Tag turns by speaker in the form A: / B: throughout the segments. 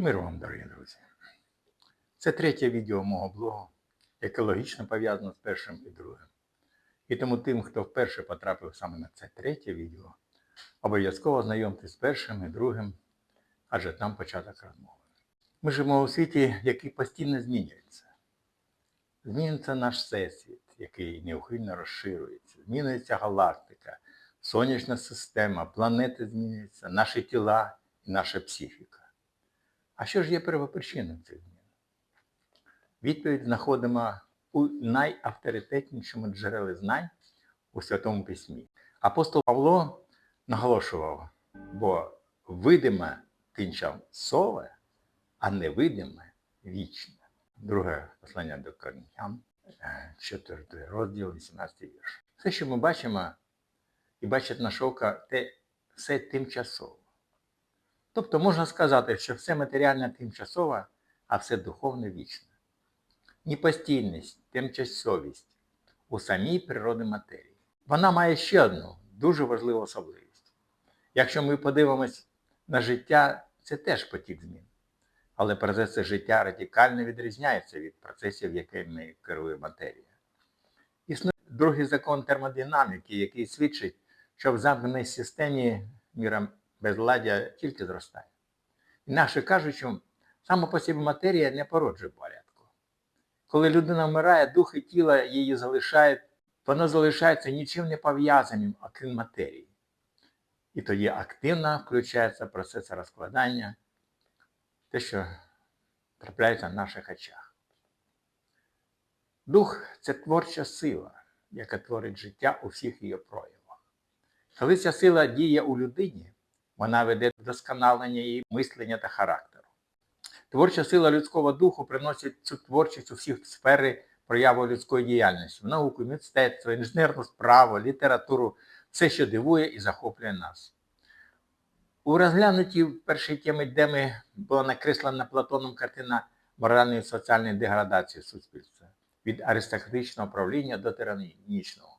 A: Мир вам, дорогі друзі. Це третє відео мого блогу, яке логічно пов'язано з першим і другим. І тому тим, хто вперше потрапив саме на це третє відео, обов'язково знайомтесь з першим і другим, адже там початок розмови. Ми живемо у світі, який постійно змінюється. Змінюється наш всесвіт, який неухильно розширюється, змінюється галактика, сонячна система, планети змінюються, наші тіла і наша психіка. А що ж є первопричиною цих змін? Відповідь знаходимо у найавторитетнішому джерелі знань у Святому Письмі. Апостол Павло наголошував, бо видиме тинча сове, а невидиме вічне. Друге послання до Коринтян, 4 розділ, 18 вірш. Все, що ми бачимо, і бачить наше око, те все тимчасово. Тобто можна сказати, що все матеріальне тимчасове, а все духовне вічне. Непостійність, тимчасовість у самій природі матерії. Вона має ще одну дуже важливу особливість. Якщо ми подивимось на життя, це теж потік змін. Але процеси життя радикально відрізняються від процесів, якими керує матерія. Існує другий закон термодинаміки, який свідчить, що в замкненій системі міра безладдя тільки зростає. Інакше кажучи, саме по собі матерія не породжує порядку. Коли людина вмирає, дух і тіло її залишають, воно залишається нічим не пов'язаним, окрім матерії. І тоді активно включається процес розкладання, те, що трапляється на наших очах. Дух це творча сила, яка творить життя у всіх її проявах. Коли ця сила діє у людині, вона веде до вдосконалення її мислення та характеру. Творча сила людського духу приносить цю творчість у всіх сфери прояви людської діяльності, в науку, мистецтво, інженерну справу, літературу, все, що дивує і захоплює нас. У розглянутій першій темі Деми була накреслена Платоном картина моральної і соціальної деградації суспільства від аристократичного правління до тиранічного.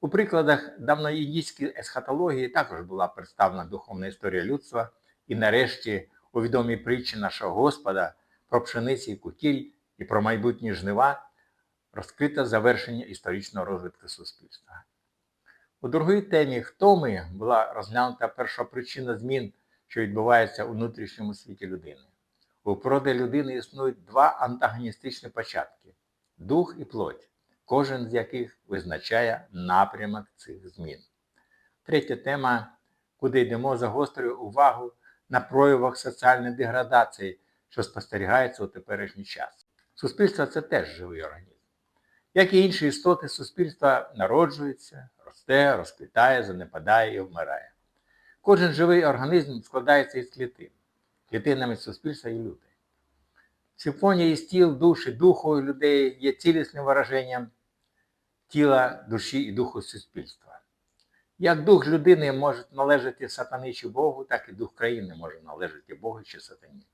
A: У прикладах давноіндійської есхатології також була представлена духовна історія людства і нарешті у відомій притчі нашого Господа про пшениці і кутіль і про майбутні жнива розкрите завершення історичного розвитку суспільства. У другій темі Хто ми була розглянута перша причина змін, що відбувається у внутрішньому світі людини. У природі людини існують два антагоністичні початки дух і плоть, кожен з яких визначає напрямок цих змін. Третя тема, куди йдемо, загострює увагу на проявах соціальної деградації, що спостерігається у теперішній час. Суспільство це теж живий організм. Як і інші істоти, суспільство народжується, росте, розквітає, занепадає і вмирає. Кожен живий організм складається із клітин. Клітинами суспільства і люди. Симфонія із тіл, душі, духу людей є цілісним вираженням тіла, душі і духу суспільства. Як дух людини може належати сатані чи Богу, так і дух країни може належати Богу чи сатані.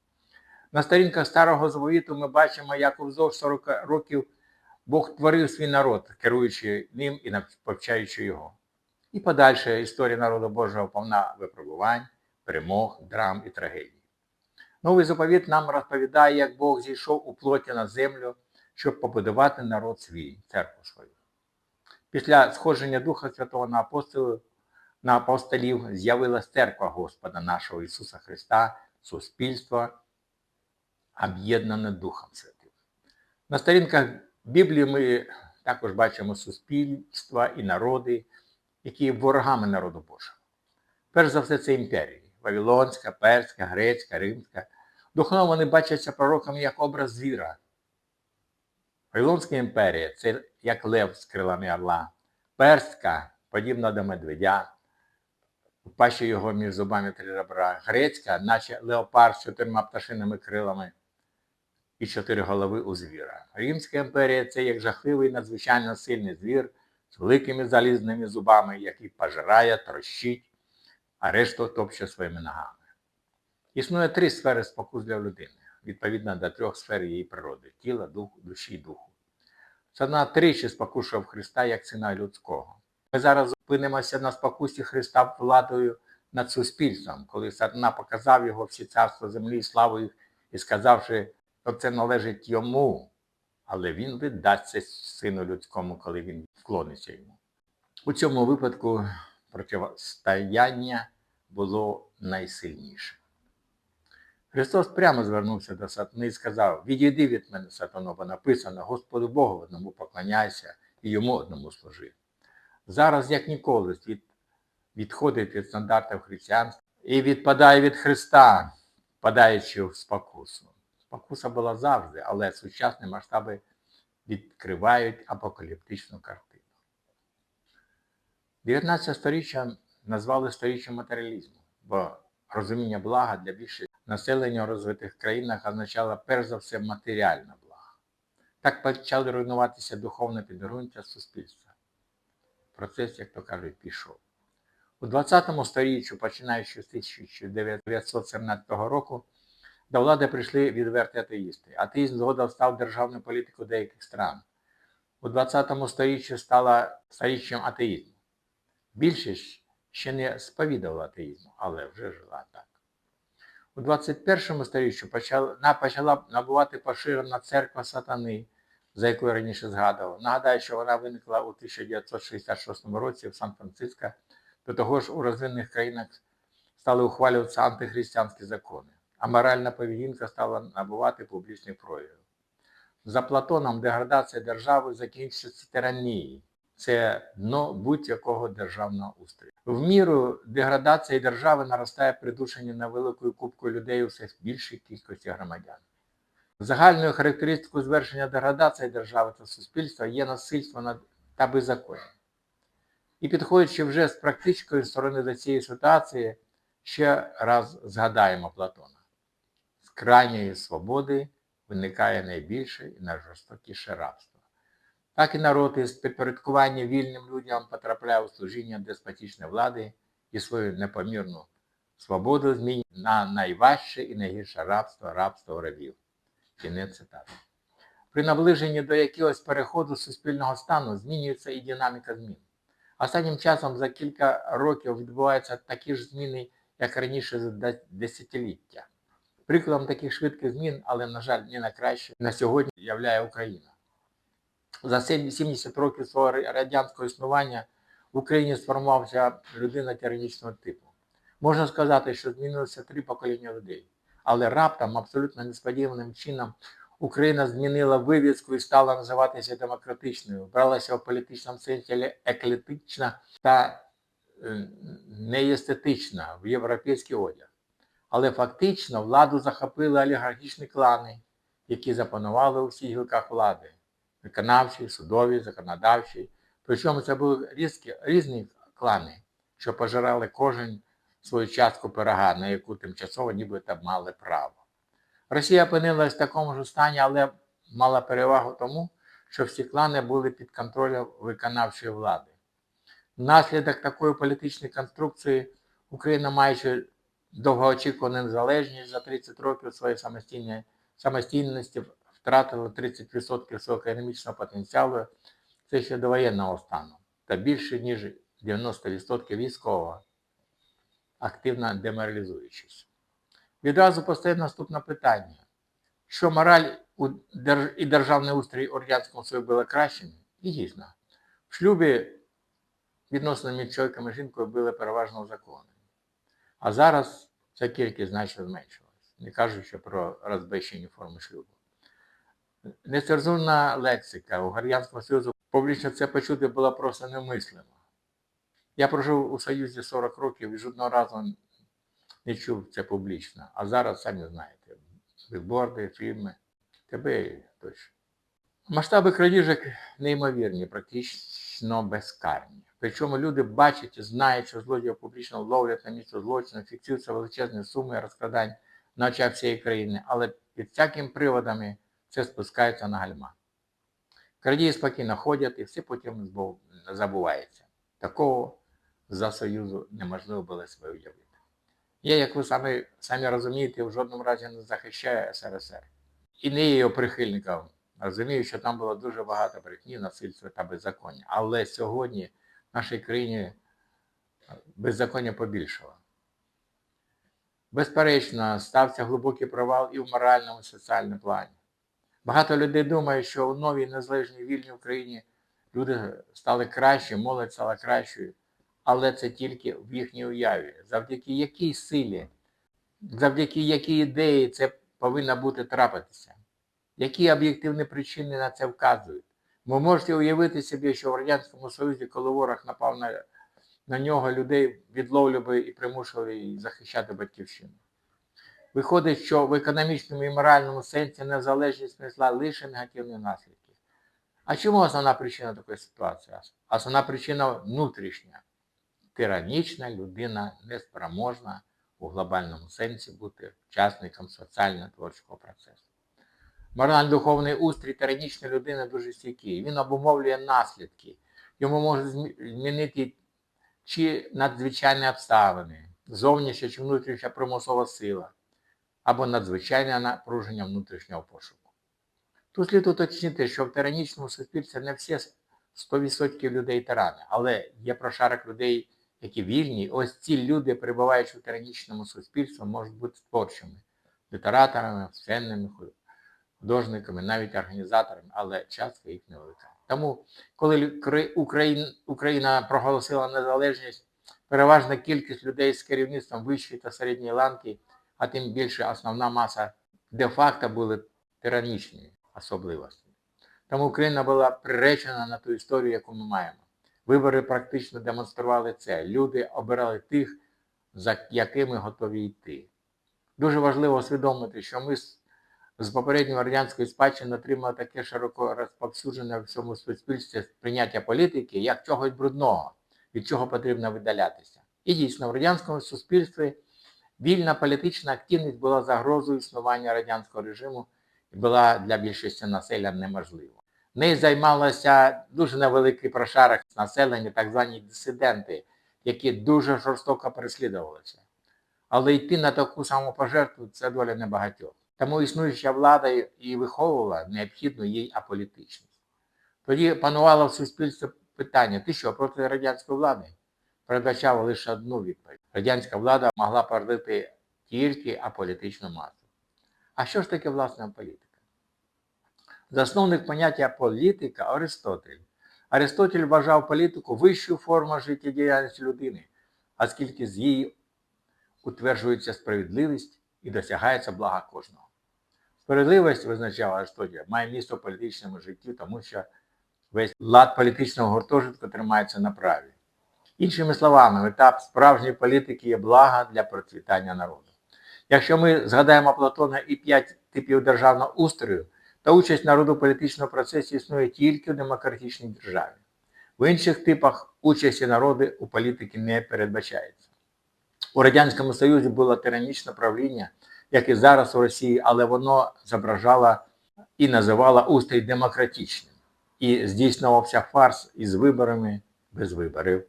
A: На сторінках Старого Заповіту ми бачимо, як вздовж 40 років Бог творив свій народ, керуючи ним і повчаючи його. І подальша історія народу Божого повна випробувань, перемог, драм і трагедій. Новий заповіт нам розповідає, як Бог зійшов у плоті на землю, щоб побудувати народ свій, церкву свою. Після сходження Духа Святого на апостолів, на апостолів з'явилась церква Господа нашого Ісуса Христа, суспільство, об'єднане Духом Святим. На сторінках Біблії ми також бачимо суспільства і народи, які є ворогами народу Божого. Перш за все, це імперії Вавилонська, Перська, Грецька, Римська. Духовно вони бачаться пророками як образ звіра. Вавилонська імперія це як лев з крилами орла, перська, подібна до медведя, пащі його між зубами три ребра, грецька, наче леопард з чотирма пташиними крилами і чотири голови у звіра. Римська імперія це як жахливий надзвичайно сильний звір з великими залізними зубами, який пожирає, трощить, а решту топче своїми ногами. Існує три сфери спокус для людини, відповідно до трьох сфер її природи тіла, духу, душі і духу. Сатана тричі спокушував Христа як сина людського. Ми зараз зупинимося на спокусі Христа владою над суспільством, коли сатана показав його всі царства землі і славу їх і сказавши, що це належить йому, але він віддасться сину людському, коли він вклониться йому. У цьому випадку протистояння було найсильніше. Христос прямо звернувся до сатани і сказав: Відійди від мене, сатано, бо написано, Господу Богу одному поклоняйся і йому одному служи. Зараз, як ніколи, світ відходить від стандартів християнства і відпадає від Христа, впадаючи в спокусу. Спокуса була завжди, але сучасні масштаби відкривають апокаліптичну картину. 19 сторіччя назвали сторіччям матеріалізму, бо розуміння блага для більшості населення в розвитих країнах означало перш за все матеріальне благо. Так почали руйнуватися духовне підґрунтя суспільства. Процес, як то кажуть, пішов. У 20 сторіччі, починаючи з 1917 року, до влади прийшли відверті атеїсти. Атеїзм згодом став державною політикою деяких стран. У 20 сторіччі стала сторіччям атеїзму. Більшість ще не сповідувала атеїзму, але вже жила так. У 21 сторіччі почала, почала набувати поширена церква сатани, за яку я раніше згадував. Нагадаю, що вона виникла у 1966 році в Сан-Франциско. До того ж, у розвинених країнах стали ухвалюватися антихристиянські закони, а моральна поведінка стала набувати публічний прояв. За Платоном деградація держави закінчується тиранією. Це дно будь-якого державного устрою. В міру деградації держави наростає придушення невеликою кубкою людей у все більшій кількості громадян. Загальною характеристикою звершення деградації держави та суспільства є насильство над та беззаконня. І підходячи вже з практичної сторони до цієї ситуації, ще раз згадаємо Платона. З крайньої свободи виникає найбільше і найжорстокіше рабство. Так і народ із підпорядкування вільним людям потрапляє у служіння деспотичної влади і свою непомірну свободу змінює на найважче і найгірше рабство рабство рабів. Кінець цитати. При наближенні до якогось переходу суспільного стану змінюється і динаміка змін. Останнім часом за кілька років відбуваються такі ж зміни, як раніше за десятиліття. Прикладом таких швидких змін, але, на жаль, не на краще, на сьогодні являє Україна. За 70 років свого радянського існування в Україні сформувався людина тиранічного типу. Можна сказати, що змінилося три покоління людей. Але раптом, абсолютно несподіваним чином, Україна змінила вивіску і стала називатися демократичною, бралася в політичному сенсі еклетична та неестетична в європейський одяг. Але фактично владу захопили олігархічні клани, які запанували у всіх гілках влади виконавчий, судовий, законодавчий. Причому це були різкі, різні клани, що пожирали кожен свою частку пирога, на яку тимчасово нібито мали право. Росія опинилась в такому ж стані, але мала перевагу тому, що всі клани були під контролем виконавчої влади. Внаслідок такої політичної конструкції Україна, маючи довгоочікувану незалежність за 30 років своєї самостійності, втратила 30% свого економічного потенціалу, це ще до воєнного стану, та більше, ніж 90% військового, активно деморалізуючись. Відразу постає наступне питання: що мораль і державний устрій у Радянському Союзі були кращими? І дійсно, в шлюбі відносно між чоловіком і жінкою були переважно узаконені. А зараз ця кількість значно зменшилась, не кажучи про розбещені форми шлюбу. Нецензурна лексика у Радянському Союзу публічно це почути було просто немислимо. Я прожив у Союзі 40 років і жодного разу не чув це публічно. А зараз, самі знаєте, бікборди, фільми, тебе точно. Масштаби крадіжок неймовірні, практично безкарні. Причому люди бачать і знають, що злодії публічно ловлять на місце злочину, фіксуються величезні суми розкрадань на очах всієї країни, але під всякими приводами це спускається на гальма. Крадії спокійно ходять і все потім забувається. Такого за Союзу неможливо було себе уявити. Я, як ви самі самі розумієте, в жодному разі не захищаю СРСР. І не є його прихильником. Розумію, що там було дуже багато брехні, насильства та беззаконня. Але сьогодні в нашій країні беззаконня побільшало. Безперечно, стався глибокий провал і в моральному, і в соціальному плані. Багато людей думають, що у новій незалежній вільній Україні люди стали кращі, молодь стала кращою, але це тільки в їхній уяві. Завдяки якій силі, завдяки якій ідеї це повинно бути трапитися? Які об'єктивні причини на це вказують? Ви можете уявити собі, що в Радянському Союзі, коли ворог напав на, на нього, людей відловлювали і примушували захищати батьківщину. Виходить, що в економічному і моральному сенсі незалежність несла лише негативні наслідки. А чому основна причина такої ситуації? Основна причина внутрішня. Тиранічна людина неспроможна у глобальному сенсі бути учасником соціально-творчого процесу. Морально-духовний устрій тиранічної людини дуже стійкий. Він обумовлює наслідки. Йому можуть змінити чи надзвичайні обставини, зовнішня чи внутрішня примусова сила, або надзвичайне напруження внутрішнього пошуку. Тут слід уточнити, що в тиранічному суспільстві не всі 100% людей тирани, але є прошарок людей, які вільні. Ось ці люди, перебуваючи в тиранічному суспільстві, можуть бути творчими, літераторами, сценними художниками, навіть організаторами, але частка їх невелика. Тому, коли Україна, проголосила незалежність, переважна кількість людей з керівництвом вищої та середньої ланки, а тим більше основна маса де-факто були тиранічні особливості. Тому Україна була приречена на ту історію, яку ми маємо. Вибори практично демонстрували це. Люди обирали тих, за якими готові йти. Дуже важливо усвідомити, що ми з попередньої радянської спадщини отримали таке широко розповсюджене в всьому суспільстві сприйняття політики як чогось брудного, від чого потрібно видалятися. І дійсно, в радянському суспільстві вільна політична активність була загрозою існування радянського режиму і була для більшості населення неможлива. Нею займалося дуже невеликий прошарок населення, так звані дисиденти, які дуже жорстоко переслідувалися. Але йти на таку саму пожертву це доля небагатьох. Тому існуюча влада і виховувала необхідну їй аполітичність. Тоді панувало в суспільстві питання: ти що проти радянської влади? Передбачало лише одну відповідь. Радянська влада могла породити тільки аполітичну масу. А що ж таке власна політика? Засновник поняття політика Аристотель. Аристотель вважав політику вищою формою життєдіяльності людини, оскільки з її утверджується справедливість і досягається блага кожного. Справедливість, визначав Аристотель, має місце в політичному житті, тому що весь лад політичного гуртожитку тримається на праві. Іншими словами, етап справжньої політики є блага для процвітання народу. Якщо ми згадаємо Платона і п'ять типів державного устрою, то участь народу в політичному процесі існує тільки в демократичній державі. В інших типах участі народу у політиці не передбачається. У Радянському Союзі було тиранічне правління, як і зараз у Росії, але воно зображало і називало устрій демократичним. І здійснювався фарс із виборами без виборів,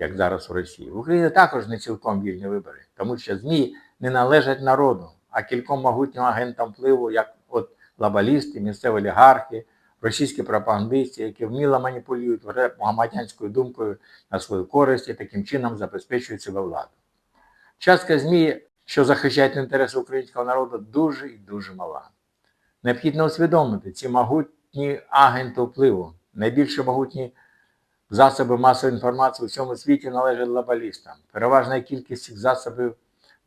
A: як зараз у Росії. В Україні також не цілком вільні вибори, тому що ЗМІ не належать народу, а кільком могутнім агентам впливу, як от глобалісти, місцеві олігархи, російські пропагандисти, які вміло маніпулюють вже громадянською думкою на свою користь і таким чином забезпечують себе владу. Частка ЗМІ, що захищають інтереси українського народу, дуже і дуже мала. Необхідно усвідомити ці могутні агенти впливу, найбільш могутні засоби масової інформації у всьому світі належать глобалістам. Переважна кількість цих засобів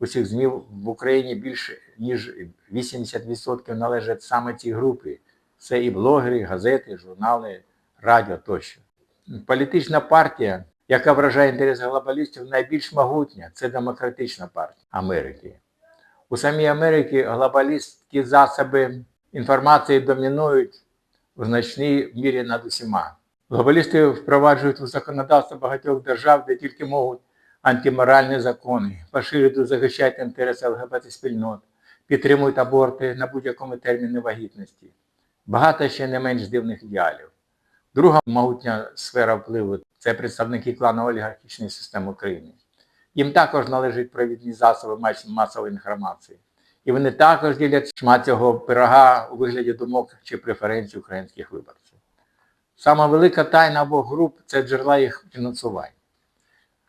A: усіх ЗМІ в Україні більше ніж 80% належать саме цій групі. Це і блогери, і газети, журнали, радіо тощо. Політична партія, яка вражає інтереси глобалістів, найбільш могутня це демократична партія Америки. У самій Америці глобалістські засоби інформації домінують у значній мірі над усіма. Глобалісти впроваджують у законодавство багатьох держав, де тільки можуть антиморальні закони, поширюють захищають інтереси ЛГБТ-спільнот, підтримують аборти на будь-якому терміні вагітності. Багато ще не менш дивних ідеалів. Друга могутня сфера впливу це представники клану олігархічної системи України. Їм також належать провідні засоби масової інформації. І вони також ділять шмат цього пирога у вигляді думок чи преференцій українських виборців. Сама велика тайна обох груп це джерела їх фінансування.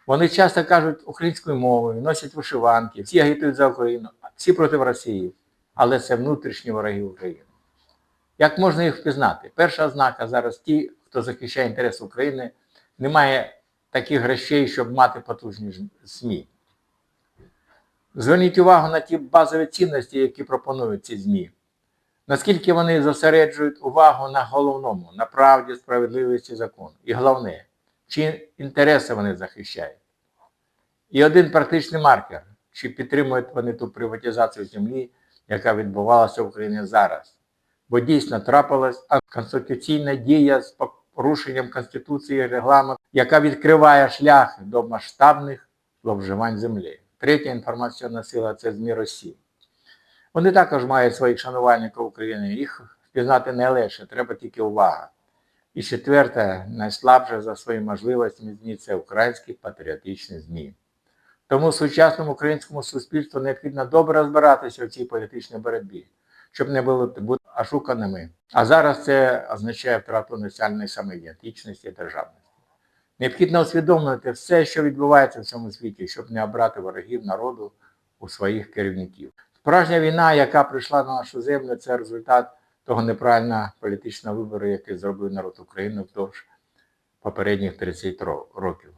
A: Вони часто кажуть українською мовою, носять вишиванки, всі агітують за Україну, всі проти Росії, але це внутрішні вороги України. Як можна їх впізнати? Перша ознака зараз ті, хто захищає інтерес України, немає таких грошей, щоб мати потужні ЗМІ. Зверніть увагу на ті базові цінності, які пропонують ці ЗМІ. Наскільки вони зосереджують увагу на головному, на правді, справедливості закону. І головне, чи інтереси вони захищають. І один практичний маркер, чи підтримують вони ту приватизацію землі, яка відбувалася в Україні зараз. Бо дійсно трапилась конституційна дія з порушенням Конституції і регламенту, яка відкриває шлях до масштабних зловживань землі. Третя інформаційна сила це ЗМІ Росії. Вони також мають своїх шанувальників України. Їх впізнати не легше, треба тільки увага. І четверте, найслабше за своїми можливостями ЗМІ це українські патріотичні ЗМІ. Тому сучасному українському суспільству необхідно добре розбиратися в цій політичній боротьбі, щоб не бути ошуканими. А зараз це означає втрату національної самоідентичності і державності. Необхідно усвідомлювати все, що відбувається в цьому світі, щоб не обрати ворогів народу у своїх керівників. Справжня війна, яка прийшла на нашу землю, це результат того неправильного політичного вибору, який зробив народ України впродовж попередніх 30 років.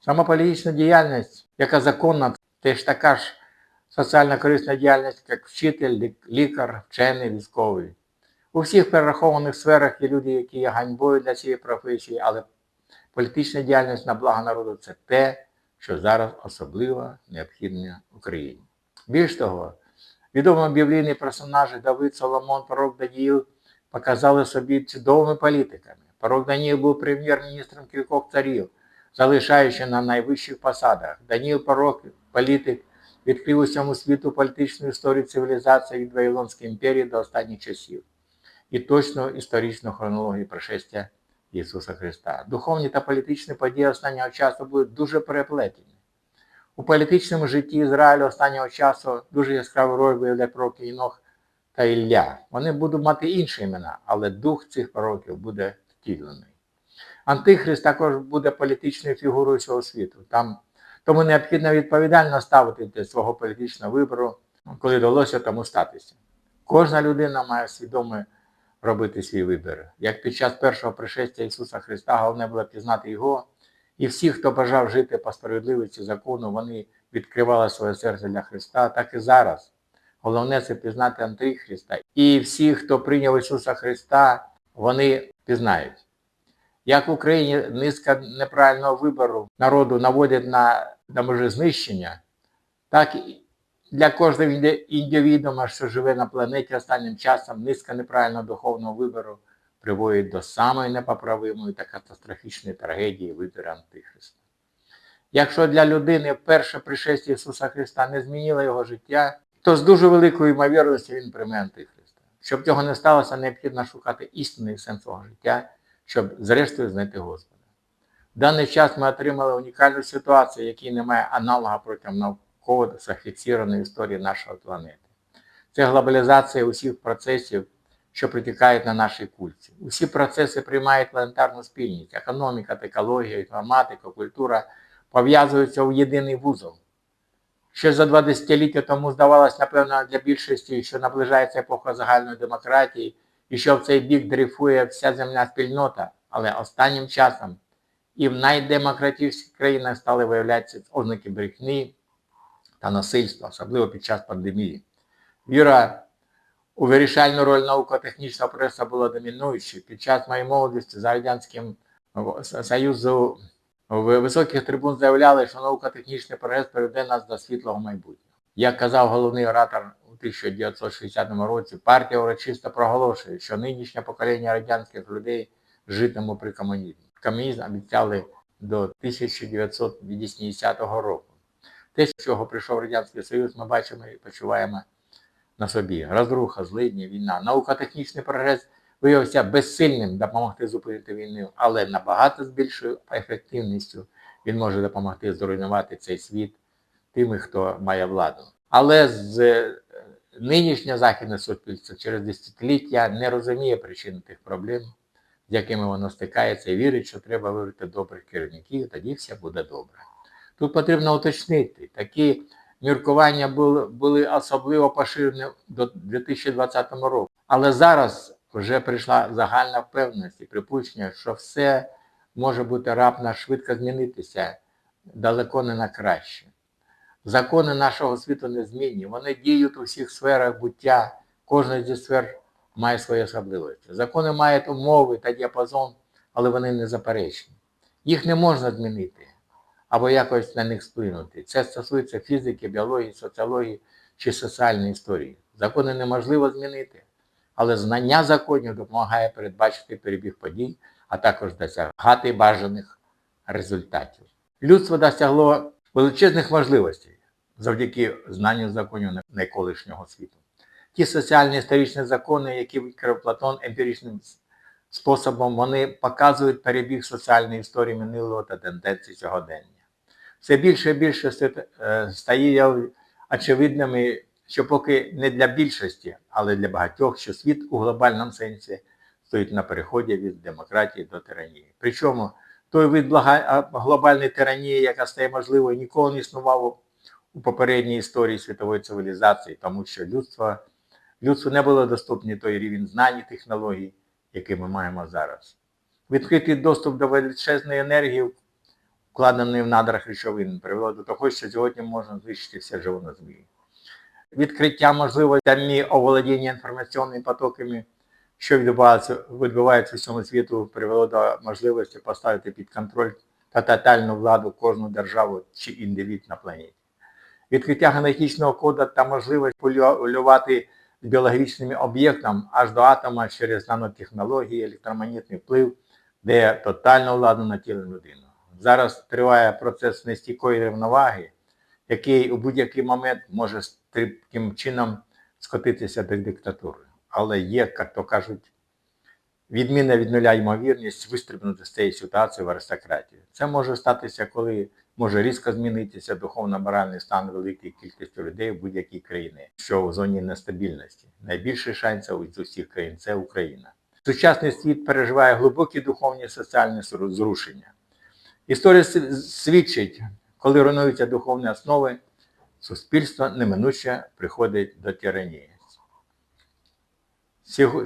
A: Сама політична діяльність, яка законна, теж така ж соціально корисна діяльність, як вчитель, лікар, вчений, військовий. У всіх перерахованих сферах є люди, які є ганьбою для цієї професії, але політична діяльність на благо народу це те, що зараз особливо необхідне Україні. Більш того, відомі біблійні персонажі Давид, Соломон, пророк Даніїл показали собі чудовими політиками. Пророк Даніїл був прем'єр-міністром кількох царів, залишаючи на найвищих посадах. Даніїл пророк, політик, відкрив усьому світу політичну історію цивілізації від Вавилонської імперії до останніх часів і точну історичну хронологію пришестя Ісуса Христа. Духовні та політичні події останнього часу будуть дуже переплетені. У політичному житті Ізраїлю останнього часу дуже яскраву роль виявляє пророки Інох та Ілля. Вони будуть мати інші імена, але дух цих пророків буде втілений. Антихрист також буде політичною фігурою цього світу. Там, тому необхідно відповідально ставити до свого політичного вибору, коли вдалося тому статися. Кожна людина має свідомо робити свій вибір. Як під час першого пришестя Ісуса Христа головне було пізнати Його, і всі, хто бажав жити по справедливості закону, вони відкривали своє серце для Христа, так і зараз. Головне це пізнати Антихриста. І всі, хто прийняв Ісуса Христа, вони пізнають. Як в Україні низка неправильного вибору народу наводять на, на межі знищення, так і для кожного інди- індивідуума, що живе на планеті останнім часом, низка неправильного духовного вибору приводить до самої непоправимої та катастрофічної трагедії вибору Антихриста. Якщо для людини перше пришестя Ісуса Христа не змінило його життя, то з дуже великою ймовірністю він прийме Антихриста. Щоб цього не сталося, необхідно шукати істинний сенс свого життя, щоб зрештою знайти Господа. В даний час ми отримали унікальну ситуацію, якій немає аналога протягом науково зафіксованої історії нашої планети. Це глобалізація усіх процесів, що протікають на нашій культі. Усі процеси приймають планетарну спільність. Економіка, екологія, інформатика, культура пов'язуються у єдиний вузол. Ще за два десятиліття тому здавалось, напевно, для більшості, що наближається епоха загальної демократії і що в цей бік дрейфує вся земна спільнота, але останнім часом і в найдемократичніших країнах стали виявлятися ознаки брехні та насильства, особливо під час пандемії. Віра у вирішальну роль науко-технічного преса була домінуючою. Під час моєї молодості за Радянським Союзу високих трибун заявляли, що науко-технічний прогрес приведе нас до світлого майбутнього. Як казав головний оратор у 1960 році, партія урочисто проголошує, що нинішнє покоління радянських людей житиме при комунізмі. Комунізм обіцяли до 1980 року. Те, з чого прийшов Радянський Союз, ми бачимо і почуваємо на собі. Розруха, злидні, війна. Науко-технічний прогрес виявився безсильним допомогти зупинити війну, але набагато з більшою ефективністю він може допомогти зруйнувати цей світ тими, хто має владу. Але з е, нинішнє західне суспільство через десятиліття не розуміє причин тих проблем, з якими воно стикається, і вірить, що треба вибрати добрих керівників, тоді все буде добре. Тут потрібно уточнити, такі міркування були, були особливо поширені до 2020 року. Але зараз вже прийшла загальна впевненість і припущення, що все може бути раптом швидко змінитися далеко не на краще. Закони нашого світу незмінні, вони діють у всіх сферах буття, кожна зі сфер має свої особливості. Закони мають умови та діапазон, але вони не заперечні. Їх не можна змінити або якось на них вплинути. Це стосується фізики, біології, соціології чи соціальної історії. Закони неможливо змінити, але знання законів допомагає передбачити перебіг подій, а також досягати бажаних результатів. Людство досягло величезних можливостей завдяки знанню законів найколишнього світу. Ті соціальні історичні закони, які викрив Платон емпіричним способом, вони показують перебіг соціальної історії минулого та тенденцій сьогодення. Все більше і більше е, стає очевидними, що поки не для більшості, але для багатьох, що світ у глобальному сенсі стоїть на переході від демократії до тиранії. Причому той вид глобальної тиранії, яка стає можливою, ніколи не існував у попередній історії світової цивілізації, тому що людство, людству не було доступний той рівень знань і технологій, який ми маємо зараз. Відкритий доступ до величезної енергії, вкладеної в надрах речовин, привело до того, що сьогодні можна знищити все живе на землі. Відкриття можливостями оволодіння інформаційними потоками, що відбувається, відбувається в цьому світу, привело до можливості поставити під контроль та тотальну владу кожну державу чи індивід на планеті відкриття генетичного коду та можливість полювати біологічними об'єктами аж до атома через нанотехнології, електромагнітний вплив, де тотально владу на тіло людини. Зараз триває процес нестійкої рівноваги, який у будь-який момент може стрибким чином скотитися до диктатури. Але є, як то кажуть, відмінна від нуля ймовірність вистрибнути з цієї ситуації в аристократію. Це може статися, коли може різко змінитися духовно-моральний стан великої кількості людей в будь-якій країні, що в зоні нестабільності. Найбільший шанс з усіх країн це Україна. Сучасний світ переживає глибокі духовні і соціальні зрушення. Історія свідчить, коли руйнуються духовні основи, суспільство неминуче приходить до тиранії.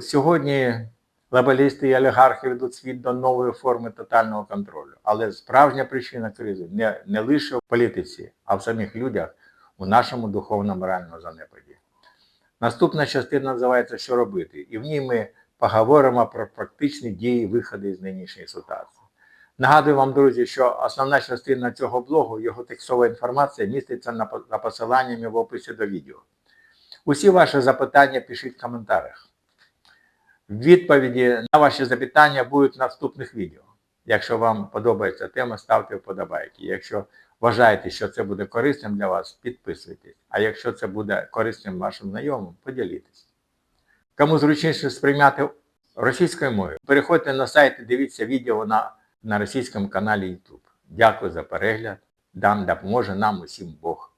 A: Сьогодні Глобалісти і олігархи ведуть світ до нової форми тотального контролю. Але справжня причина кризи не, не лише в політиці, а в самих людях у нашому духовно-моральному занепаді. Наступна частина називається Що робити? І в ній ми поговоримо про практичні дії виходу з нинішньої ситуації. Нагадую вам, друзі, що основна частина цього блогу, його текстова інформація міститься на посиланнями в описі до відео. Усі ваші запитання пишіть в коментарях. Відповіді на ваші запитання будуть в наступних відео. Якщо вам подобається тема, ставте вподобайки. Якщо вважаєте, що це буде корисним для вас, підписуйтесь. А якщо це буде корисним вашим знайомим, поділітесь. Кому зручніше сприйняти російською мовою, переходьте на сайт і дивіться відео на, на російському каналі YouTube. Дякую за перегляд. Дам допоможе нам усім Бог.